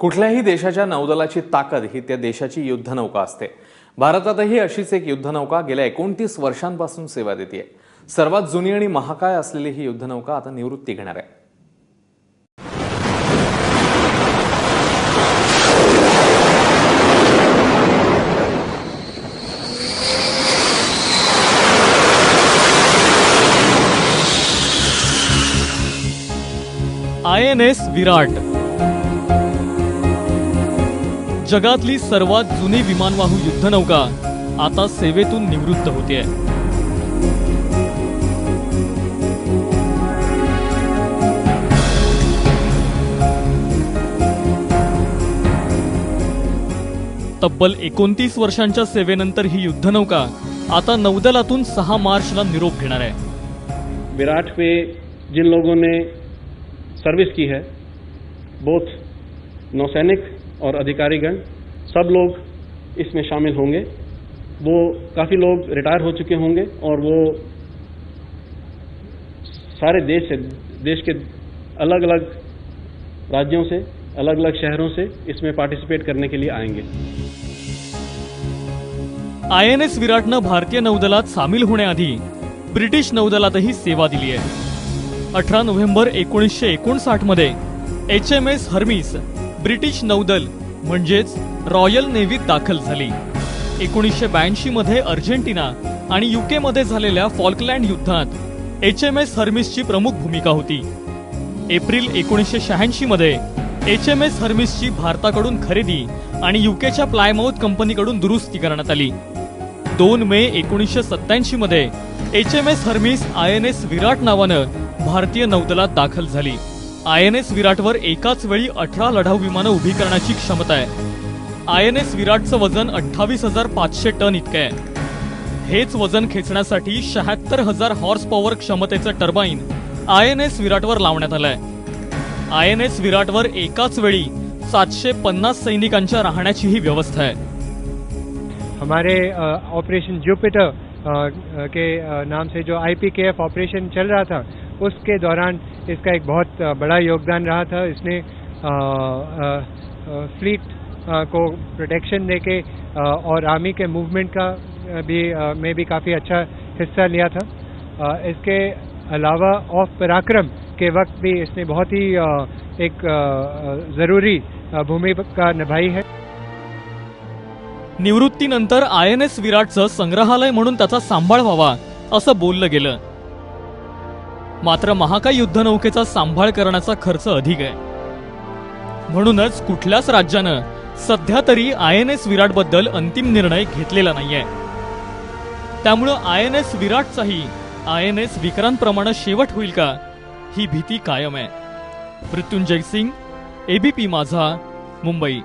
कुठल्याही देशाच्या नौदलाची ताकद ही त्या देशाची युद्धनौका असते. भारतातही अशीच एक युद्धनौका गेल्या एकोणतीस वर्षांपासून सेवा देते सर्वात जुनी आणि महाकाय असलेली ही युद्धनौका आता निवृत्ती घेणार आहे. आय एन एस विराट जगातली सर्वात जुनी विमानवाहू युद्धनौका आता सेवेतून निवृत्त होते तब्बल एकोणतीस वर्षांच्या सेवेनंतर ही युद्धनौका आता नौदलातून सहा मार्चला निरोप घेणार आहे. विराट पे जिन लोगों ने सर्विस की है बोथ नौसैनिक और अधिकारीगण, सब लोग इसमें शामिल होंगे। वो काफ़ी लोग रिटायर हो चुके होंगे और वो सारे देश से, देश के अलग अलग राज्यों से अलग अलग शहरों से इसमें पार्टिसिपेट करने के लिए आएँगे। आय एन एस विराटनं भारतीय नौदलात सामील होण्याआधी ब्रिटिश नौदलातही सेवा दिली आहे. अठरा नोव्हेंबर एकोणीसशे एकोणसाठ मध्ये H M S Hermes British नौदल म्हणजेच रॉयल नेव्हीत दाखल झाली. एकोणीसशे ब्याऐंशी मध्ये अर्जेंटिना आणि युके मध्ये झालेल्या फॉल्कलँड युद्धात एच एम एस हर्मिसची प्रमुख भूमिका होती. एप्रिल एकोणीसशे शहाऐंशी मध्ये एच एम एस हर्मिसची भारताकडून खरेदी आणि युकेच्या प्लायमाउथ कंपनीकडून दुरुस्ती करण्यात आली. दोन मे एकोणीसशे सत्याऐंशी मध्ये H M S Hermes I N S Viraat नावानं भारतीय नौदलात दाखल झाली. आय एन एस विराटवर एकाच वेळी अठरा लढाऊ विमानं उभी करण्याची क्षमता आहे. आय एन एस विराटचं वजन अठ्ठावीस हजार पाचशे टन इतकं आहे. हेच वजन खेचण्यासाठी शहात्तर हजार हॉर्स पॉवर क्षमतेचं टर्बाईन आय एन एस विराटवर लावण्यात आलंय. आय एन एस विराटवर एकाच वेळी सातशे पन्नास सैनिकांच्या राहण्याचीही व्यवस्था आहे. हमारे ऑपरेशन जुपिटर के नाम से जो एफ ऑपरेशन चल रहा था उसके दौरान इसका एक बहुत बड़ा योगदान रहा था। इसने फ्लीट को प्रोटेक्शन देके और आर्मी के मूवमेंट का भी में भी काफ़ी अच्छा हिस्सा लिया था। इसके अलावा ऑफ़ पराक्रम के वक्त भी इसने बहुत ही एक ज़रूरी भूमिका निभाई है। निवृत्तीनंतर आय एन एस विराटचं संग्रहालय म्हणून त्याचा सांभाळ व्हावा असं बोललं गेलं. मात्र महाकाय युद्धनौकेचा सांभाळ करण्याचा खर्च अधिक आहे. म्हणूनच कुठल्याच राज्यानं सध्या तरी आय एन एस विराटबद्दल अंतिम निर्णय घेतलेला नाहीये. त्यामुळं आय एन एस विराटचाही आय एन एस विक्रांतप्रमाणे शेवट होईल का ही भीती कायम आहे. मृत्युंजय सिंग एबीपी माझा मुंबई.